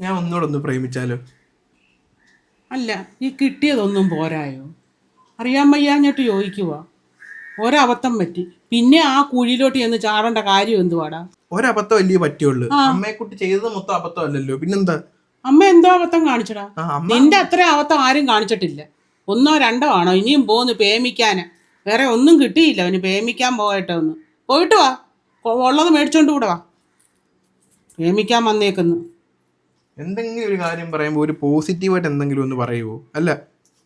ഞാൻ ഒന്നുകൂടെ ഒന്ന് പ്രേമിച്ചാലോ? അല്ല ഈ കിട്ടിയതൊന്നും പോരായോ? അറിയാൻ വയ്യാഞ്ഞിട്ട് ചോദിക്കുക ഒരബദ്ധം പറ്റി. പിന്നെ ആ കുഴിയിലോട്ട് ചെന്ന് ചാടേണ്ട കാര്യം എന്തുവാടാ? ഒരബദ്ധം അല്ലേ പറ്റിയുള്ളൂ? അമ്മയെ കുട്ടി ചെയ്തത് മൊത്തം അബദ്ധം അല്ലല്ലോ. പിന്നെന്താ? അമ്മ എന്തോ അബദ്ധം കാണിച്ചടാ. നിന്റെ അത്ര അബദ്ധം ആരും കാണിച്ചിട്ടില്ല. ഒന്നോ രണ്ടോ ആണോ? ഇനിയും പോന്ന് പേമിക്കാന്. വേറെ ഒന്നും കിട്ടിയില്ല അവന് പേമിക്കാൻ പോകട്ടെ ഒന്ന് പോയിട്ട് വാ. ഉള്ളത് മേടിച്ചോണ്ട് കൂടെ വാ. പേമിക്കാൻ വന്നേക്കുന്നു. എന്തെങ്കിലും ഒരു കാര്യം പറയുമ്പോൾ ഒരു പോസിറ്റീവായിട്ട് എന്തെങ്കിലും ഒന്ന് പറയുമോ അല്ല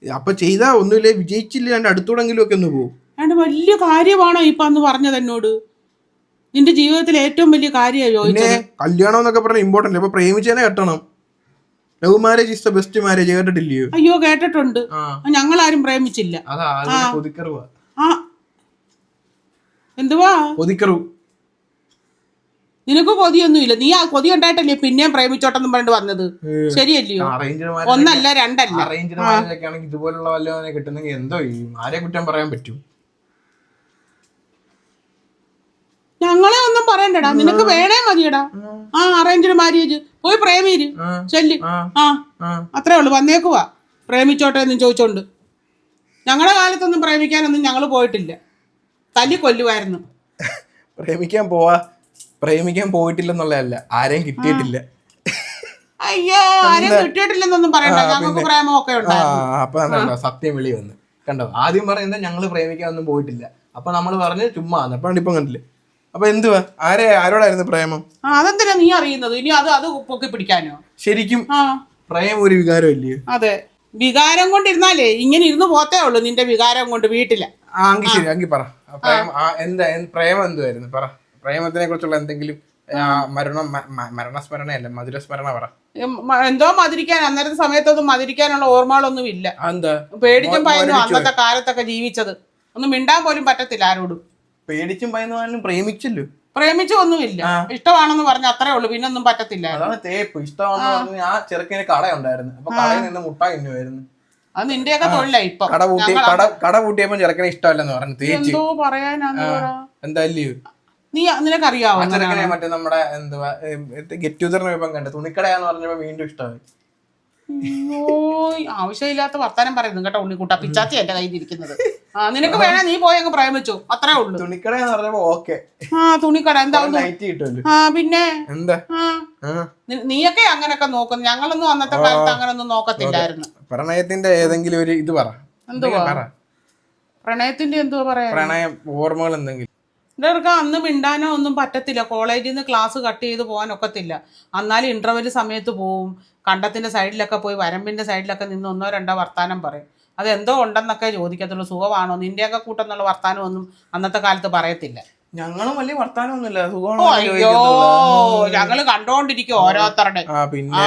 അപ്പൊ ചെയ്താ ഒന്നുമില്ലേ? വിജയിച്ചില്ലാണ്ട് അടുത്തൂടെങ്കിലും ഒക്കെ ഒന്ന് പോകും അയാണ്ട് വലിയ കാര്യമാണോ ഇപ്പൊ അന്ന് പറഞ്ഞത് എന്നോട്? നിന്റെ ജീവിതത്തിൽ ഏറ്റവും വലിയ കാര്യമാണ് പിന്നെ ചോദിച്ചത്. കല്യാണം എന്നൊക്കെ പറഞ്ഞാൽ ഇമ്പോർട്ടന്റ് അപ്പൊ പ്രേമിച്ചേനെ കെട്ടണം. Love marriage is the best marriage കേട്ടിട്ടില്ലയോ? അയ്യോ കേട്ടിട്ടുണ്ട്. ആ. ഞങ്ങളാരും പ്രേമിച്ചില്ല. അതാ ആ. എന്തുവാ? കൊതിക്കറു. നിനക്ക് കൊതിയൊന്നുമില്ല. നീ ആ കൊതി ഉണ്ടായിട്ടല്ലേ പിന്നെയും പ്രേമിച്ചോട്ടെന്നും പറഞ്ഞിട്ട് വന്നത്? ശരിയല്ലയോ? ഒന്നല്ല രണ്ടല്ല. അറേഞ്ച്ഡ് ആണെങ്കിൽ ഇതുപോലുള്ള വല്ലവനെ കിട്ടുന്നെങ്കിൽ എന്തോ ആരെ കുറ്റം പറയാൻ പറ്റും? ഞങ്ങളെ ഒന്നും പറയണ്ടടാ. നിനക്ക് വേണേ മതിയടാ. ആ. അറേഞ്ച്ഡ് മാര്യേജ് പോയി പ്രേമീര്. ചെല്ല്. ആ. അത്രേ ഉള്ളു. വന്നേക്കുവാ പ്രേമിച്ചോട്ടെ എന്നും ചോദിച്ചോണ്ട്. ഞങ്ങളുടെ കാലത്തൊന്നും പ്രേമിക്കാനൊന്നും ഞങ്ങൾ പോയിട്ടില്ല. തല്ലി കൊല്ലുമായിരുന്നു പ്രേമിക്കാൻ പോവാ. പ്രേമിക്കാൻ പോയിട്ടില്ലെന്നുള്ളതല്ല ആരെയും കിട്ടിയിട്ടില്ല. അയ്യോ ആരെയും കിട്ടിയിട്ടില്ലെന്നൊന്നും പറയണ്ട. ഞങ്ങൾക്ക് പ്രേമമൊക്കെ ആ ഉണ്ടായിരുന്നു അപ്പൊ കണ്ടോ സത്യം വിളി വന്ന്. കണ്ടോ ആദ്യം പറയുന്നത് ഞങ്ങൾ പ്രേമിക്കാനൊന്നും പോയിട്ടില്ല. അപ്പൊ നമ്മൾ പറഞ്ഞ് ചുമ്മാ അപ്പൊ ഇപ്പം കണ്ടില്ലേ? അപ്പൊ എന്തുവാ? ആരെ ആരോടായിരുന്നു പ്രേമം? ആ അതെന്തിനാ നീ അറിയുന്നത്? ഇനി അത് അത് പൊക്കി പിടിക്കാനോ? ശരിക്കും ആ. പ്രേമം ഒരു വികാരം ഇല്ലയോ അതെ. വികാരം കൊണ്ടിരുന്നാലേ ഇങ്ങനെ ഇരുന്ന് പോത്തേ ഉള്ളൂ നിന്റെ വികാരം കൊണ്ട് വീട്ടിൽ. ആ അങ്കി ശരി അങ്കി പറ. ആ, പ്രേമം ആ, എന്താ എന്ത് പ്രേമം എന്തുവായിരുന്നു? പറ. പ്രേമത്തിനെ കുറിച്ചുള്ള എന്തെങ്കിലും മരണം മരണസ്മരണയല്ല? മധുരസ്മരണ പറ. എന്തോ മധുരിക്കാൻ അന്നേരത്തെ സമയത്തൊന്നും മധുരിക്കാനുള്ള ഓർമ്മകളൊന്നും ഇല്ല. എന്താ പേടിച്ചും ഭയന്നും അന്നത്തെ കാലത്തൊക്കെ ജീവിച്ചത്. ഒന്നും മിണ്ടാൻ പോലും പറ്റത്തില്ല ആരോടും. പേടിച്ചും ഭയന്നുവാനും പ്രേമിച്ചല്ലോ? പ്രേമിച്ചു ഒന്നുമില്ല. ഇഷ്ടമാണെന്ന് പറഞ്ഞ അത്രേ ഉള്ളൂ. പിന്നെ ഒന്നും പറ്റത്തില്ല. അതാണ് തേപ്പ്. ഇഷ്ടമാണെന്ന് പറഞ്ഞ് ആ ചെറുക്കിന് കടയുണ്ടായിരുന്നു. അപ്പൊ കടയിൽ നിന്ന് മുട്ടായി തിന്നുമായിരുന്നു. അത് നിന്റെയൊക്കെ തൊഴിലായി ഇപ്പൊ. കട പൂട്ടി കട കട പൂട്ടിയപ്പോ ചെറുക്കനെ ഇഷ്ടമല്ലെന്ന് പറഞ്ഞു. തേച്ച്. എന്തോ പറയാനാ പറ. എന്തായാലും നീ നിനക്കറിയാവോ മറ്റേ നമ്മുടെ എന്താ ഗെറ്റ് ടുഗദറിന് പോയപ്പോ കണ്ട്. തുണിക്കടയാന്ന് പറഞ്ഞപ്പോ വീണ്ടും ഇഷ്ടമായി. ആവശ്യമില്ലാത്ത വർത്താനം പറയുന്നു കേട്ടോ ഉണ്ണിക്കുട്ട. പിച്ചാത്തി എന്റെ കയ്യിൽ ഇരിക്കുന്നത് ആ നിനക്ക് വേണേ നീ പോയി അങ്ങ് പ്രയം വെച്ചു. അത്രേ ഉള്ളൂ. തുണിക്കടയാന്ന് പറഞ്ഞപ്പോ ഓക്കെ. ആ തുണിക്കട എന്താ ആ പിന്നെ? എന്താ? നീയൊക്കെ അങ്ങനൊക്കെ നോക്കുന്നു. ഞങ്ങളൊന്നും അന്നത്തെ കാലത്ത് അങ്ങനൊന്നും നോക്കത്തില്ലായിരുന്നു. പ്രണയത്തിന്റെ ഏതെങ്കിലും ഒരു ഇത് പറ. എന്തുവാ? പ്രണയത്തിന്റെ എന്തുവാ പറയാ പ്രണയം ഓർമ്മകൾ എന്തെങ്കിലും? ഇവർക്ക് അന്ന് മിണ്ടാനോ ഒന്നും പറ്റത്തില്ല. കോളേജിൽ നിന്ന് ക്ലാസ് കട്ട് ചെയ്ത് പോകാൻ ഒക്കത്തില്ല എന്നാലും ഇന്റർവെൽ സമയത്ത് പോവും. കണ്ടത്തിന്റെ സൈഡിലൊക്കെ പോയി വരമ്പിന്റെ സൈഡിലൊക്കെ നിന്ന് ഒന്നോ രണ്ടോ വർത്താനം പറയും. അതെന്തോ ഉണ്ടെന്നൊക്കെ ചോദിക്കത്തുള്ളൂ. സുഖമാണോ? നിന്റെയൊക്കെ കൂട്ടെന്നുള്ള വർത്താനം ഒന്നും അന്നത്തെ കാലത്ത് പറയത്തില്ല. ഞങ്ങളും വലിയ വർത്താനമൊന്നുമില്ല. അയ്യോ ഞങ്ങൾ കണ്ടോണ്ടിരിക്കും ഓരോരുത്തരുടെ. പിന്നെ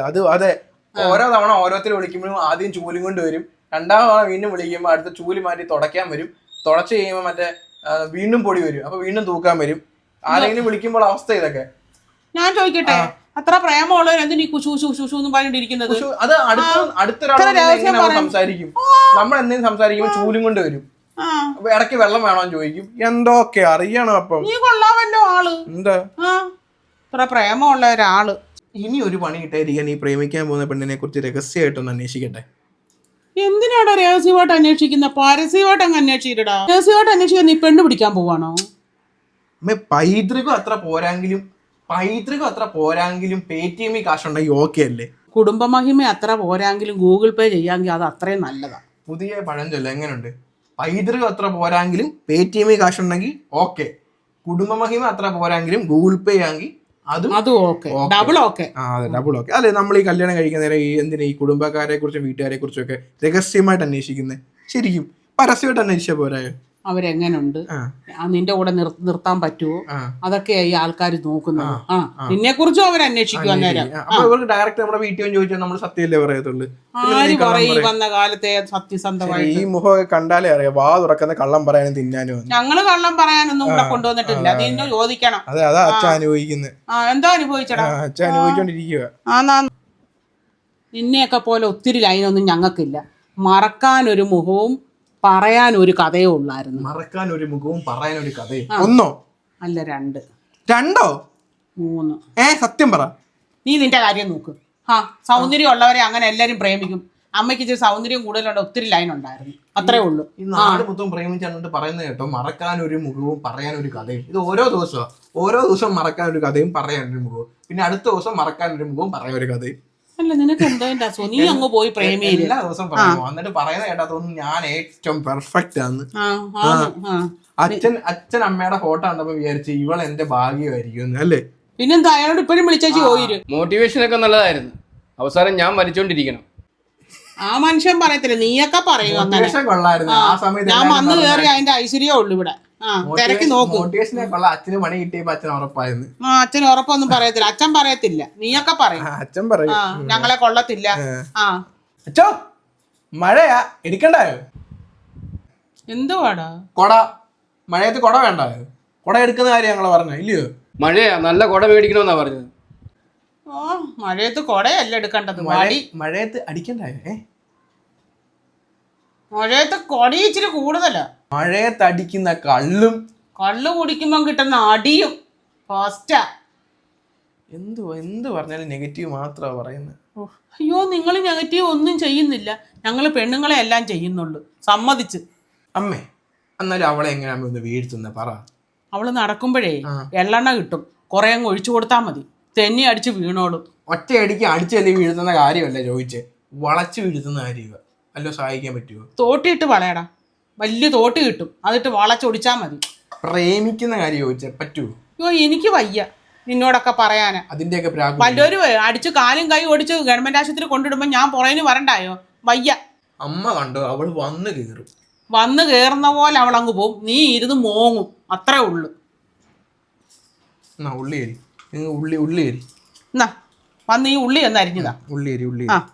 അത് അത് ഓരോ തവണ ഓരോരുത്തർ വിളിക്കുമ്പോഴും ആദ്യം ചൂലും കൊണ്ട് വരും. രണ്ടാം തവണ വീണ്ടും വിളിക്കുമ്പോൾ അടുത്ത ചൂൽ മാറ്റി തുടയ്ക്കാൻ വരും. തുടച്ച് കഴിയുമ്പോൾ മറ്റേ വീണ്ടും പൊടി വരും. അപ്പൊ വീണ്ടും തൂക്കാൻ വരും. ആരെങ്കിലും വിളിക്കുമ്പോൾ അവസ്ഥ ഇതൊക്കെ. ഞാൻ ചോദിക്കട്ടെ അത്ര പ്രേമമുള്ളവർ എന്തിനീ കുശു കുശു കുശു എന്ന് പറഞ്ഞിട്ടിരിക്കുന്നത്? പക്ഷെ അത് അടുത്ത അടുത്തൊരാൾ. സംസാരിക്കും. നമ്മൾ എന്തെങ്കിലും സംസാരിക്കുമ്പോൾ ചൂലും കൊണ്ട് വരും. ഇടയ്ക്ക് വെള്ളം വേണോന്ന് ചോദിക്കും. എന്തൊക്കെ അറിയണം അപ്പം? നീ കൊള്ളാമല്ലോ ആൾ. എന്താ? ആ. ഇത്ര പ്രേമമുള്ള ഒരാൾ ഇനി ഒരു പണി കിട്ടായിരിക്കാൻ ഈ പ്രേമിക്കാൻ പോകുന്ന പെണ്ണിനെ കുറിച്ച് രഹസ്യമായിട്ടൊന്ന് അന്വേഷിക്കട്ടെ. എന്തിനാടാ രഹസ്യമായിട്ട് അന്വേഷിക്കുന്ന? പരസ്യമായിട്ട് അങ്ങ് അന്വേഷിക്കടാ രഹസ്യമായിട്ട് അന്വേഷിക്കാൻ നീ പെണ്ണ് പിടിക്കാൻ പോവാണോ? അമ്മേ പൈതൃകം അത്ര പോരാങ്കിലും പൈതൃകം അത്ര പോരാങ്കിലും പേടിഎം ടി എമ്മിൽ കാശുണ്ടെങ്കിൽ ഓക്കെ അല്ലേ? കുടുംബമഹിമ അത്ര പോരാങ്കിലും ഗൂഗിൾ പേ ചെയ്യാമെങ്കിൽ അത് അത്രയും നല്ലതാ. പുതിയ പഴഞ്ചൊല്ല എങ്ങനെയുണ്ട് പൈതൃകം അത്ര പോരാങ്കിലും പേടിഎം ടി എമ്മിൽ കാശുണ്ടെങ്കിൽ ഓക്കെ കുടുംബമഹിമ അത്ര പോരാങ്കിലും ഗൂഗിൾ പേ ആണെങ്കിൽ അതും അതും ഓക്കെ. Double okay. ആ അതെ ഡബിൾ ഓക്കെ. അല്ലെ നമ്മൾ ഈ കല്യാണം കഴിക്കുന്ന നേരം ഈ എന്തിനാ ഈ കുടുംബക്കാരെ കുറിച്ചും വീട്ടുകാരെ കുറിച്ചും ഒക്കെ രഹസ്യമായിട്ട് അന്വേഷിക്കുന്നത് ശരിക്കും പരസ്യമായിട്ട് അന്വേഷിച്ചാൽ പോരായോ? അവരെങ്ങനുണ്ട്? നിന്റെ കൂടെ നിർത്താൻ പറ്റുമോ അതൊക്കെ ഈ ആൾക്കാർ നോക്കുന്നത്. ആ നിന്നെ കുറിച്ചും അവർ അന്വേഷിക്കും. അന്നേരം ഡയറക്റ്റ് നമ്മുടെ വീട്ടിൽ ചോദിച്ചാൽ നമ്മൾ സത്യമല്ലേ പറയത്തുള്ളൂ. ആര് പറയും വന്ന കാലത്തെ സത്യസന്ധമായി ഈ മുഖമൊക്കെ കണ്ടാലേ അറിയാം. വാ തുറക്കുന്ന കള്ളം പറയാനും തിന്നാനും ഞങ്ങൾ കള്ളം പറയാനൊന്നും ഇവിടെ കൊണ്ടുവന്നിട്ടില്ല. ഇന്നെ ചോദിക്കണം. അതെ അതാ അച്ഛൻ അനുഭവിക്കുന്നത് ആ എന്താ അനുഭവിച്ചടാ? അച്ഛൻ അനുഭവിച്ചോണ്ടിരിക്കുക നിന്നെയൊക്കെ പോലെ ഒത്തിരി ലൈനൊന്നും ഞങ്ങൾക്കില്ല. മറക്കാനൊരു മുഖവും പറയാൻ ഒരു കഥയോ ഉള്ളായിരുന്നു. മറക്കാൻ ഒരു മുഖവും പറയാൻ ഒരു കഥയും ഒന്നോ? അല്ല രണ്ട്. രണ്ടോ? മൂന്ന്. ഏ സത്യം പറ. നീ നിന്റെ കാര്യം നോക്ക്. ആ സൗന്ദര്യം ഉള്ളവരെ അങ്ങനെ എല്ലാരും പ്രേമിക്കും. അമ്മയ്ക്ക് ഇച്ചിരി സൗന്ദര്യം കൂടുതലുണ്ട് ഒത്തിരി ലൈൻ ഉണ്ടായിരുന്നു. അത്രേ ഉള്ളൂ. ഈ നാട് മൊത്തം പ്രേമിച്ചാണ്ട് പറയുന്നത് കേട്ടോ മറക്കാൻ ഒരു മുഖവും പറയാൻ ഒരു കഥയും. ഇത് ഓരോ ദിവസവും ഓരോ ദിവസവും മറക്കാൻ ഒരു കഥയും പറയാൻ ഒരു മുഖവും. പിന്നെ അടുത്ത ദിവസം മറക്കാൻ ഒരു മുഖവും പറയാൻ ഒരു കഥയും. അല്ല നിനക്ക് എന്തോ എന്റെ അസുഖം നീ അങ്ങ് പോയി പ്രേമിയില്ല എല്ലാ ദിവസവും പറയുമോ എന്നിട്ട് പറയുന്ന കേട്ടാ തോന്നുന്നു ഞാൻ ഏറ്റവും പെർഫെക്റ്റ് ആണ് അച്ഛൻ അച്ഛൻ അമ്മയുടെ ഫോട്ടോ കണ്ടപ്പോ വിചാരിച്ചു ഇവൾ എന്റെ ഭാഗ്യമായിരിക്കും അല്ലേ? പിന്നെന്താ? അയാളോട് ഇപ്പോഴും വിളിച്ചേച്ചി പോയിര്. മോട്ടിവേഷൻ ഒക്കെ നല്ലതായിരുന്നു. അവസാനം ഞാൻ മരിച്ചോണ്ടിരിക്കണം. ആ മനുഷ്യൻ പറയത്തില്ല. നീയൊക്കെ പറയും അങ്ങനെ കൊള്ളായിരുന്നു. ആ. സമയത്ത് ഞാൻ വന്ന് കയറി അതിന്റെ ഐശ്വര്യമേ ഉള്ളു ഇവിടെ. തിരക്കി നോക്കൂ. മോട്ടിവേഷനെ കൊള്ള അച്ഛന് പണി കിട്ടിയപ്പോ അച്ഛൻ ഉറപ്പായിരുന്നു. ആ അച്ഛൻ ഉറപ്പൊന്നും പറയത്തില്ല. അച്ഛൻ പറയത്തില്ല. നീയൊക്കെ പറയും. അച്ഛൻ പറയും. ആ ഞങ്ങളെ കൊള്ളത്തില്ല. ആ. അച്ഛോ മഴയാ? എടുക്കണ്ടായോ എന്തുവാടാ? കൊട. മഴയത്ത് കൊട വേണ്ടായോ കൊട എടുക്കുന്ന കാര്യം ഞങ്ങൾ പറഞ്ഞു ഇല്ലയോ? മഴയാ. നല്ല കൊട മേടിക്കണമെന്നാ പറഞ്ഞത്. ഓ മഴയത്ത് കൊടയല്ല എടുക്കേണ്ടത്. മഴ വടി. മഴയത്ത് അടിക്കണ്ടായോ ഏ? മഴയത്ത് കൊടി ഇച്ചിരി കൂടുതലാ. മഴയത്ത് തടിക്കുന്ന കള്ളും കള്ളു കുടിക്കുമ്പോൾ കിട്ടുന്ന അടിയും ഫസ്റ്റാ. എന്തു എന്ത് പറഞ്ഞാലും നെഗറ്റീവ് മാത്രമാ പറയുന്നത് അയ്യോ നിങ്ങൾ നെഗറ്റീവ് ഒന്നും ചെയ്യുന്നില്ല. ഞങ്ങൾ പെണ്ണുങ്ങളെ എല്ലാം ചെയ്യുന്നുള്ളൂ. സമ്മതിച്ച്. അമ്മേ എന്നാലും അവളെ എങ്ങനെയാണ് വീഴ്ത്തുന്നത് ഒന്ന് വീഴ്ത്തുന്ന പറ. അവൾ നടക്കുമ്പോഴേ എള്ളെണ്ണ കിട്ടും. കുറെ അങ്ങ് ഒഴിച്ചു കൊടുത്താൽ മതി. തെന്നി അടിച്ച് വീണോളും. ഒറ്റയടിക്ക് അടിച്ചല്ലേ വീഴ്ത്തുന്ന കാര്യമല്ല ചോദിച്ചേ. വളച്ച് വീഴ്ത്തുന്ന കാര്യമാണ് അല്ലോ സഹായിക്കാൻ പറ്റുമോ തോട്ടിയിട്ട് വളയടാ. വലിയ തോട്ട് കിട്ടും. അതിട്ട് വളച്ചൊടിച്ചാൽ മതി. പ്രേമിക്കുന്ന കാര്യം ചോദിച്ചാൽ പറ്റൂ? അയ്യോ എനിക്ക് വയ്യ നിന്നോടൊക്കെ പറയാനാ. അതിന്റെയൊക്കെ വല്ലവരും അടിച്ച് കാലും കൈ ഓടിച്ച് ഗവൺമെന്റ് ആശുപത്രി കൊണ്ടിടുമ്പോൾ ഞാൻ പുറകിന് വരണ്ടായോ? വയ്യ. അമ്മ കണ്ടോ അവൾ വന്ന് കയറും വന്ന് കയറുന്ന പോലെ അവൾ അങ്ങ് പോകും നീ ഇരുന്ന് മോങ്ങും. അത്രേ ഉള്ളു. ഉള്ളി ഉള്ളി ഉള്ളി എന്നാ വന്ന് ഈ ഉള്ളി എന്ന് അരിഞ്ഞതാ. ഉള്ളി ഉള്ളി ആ.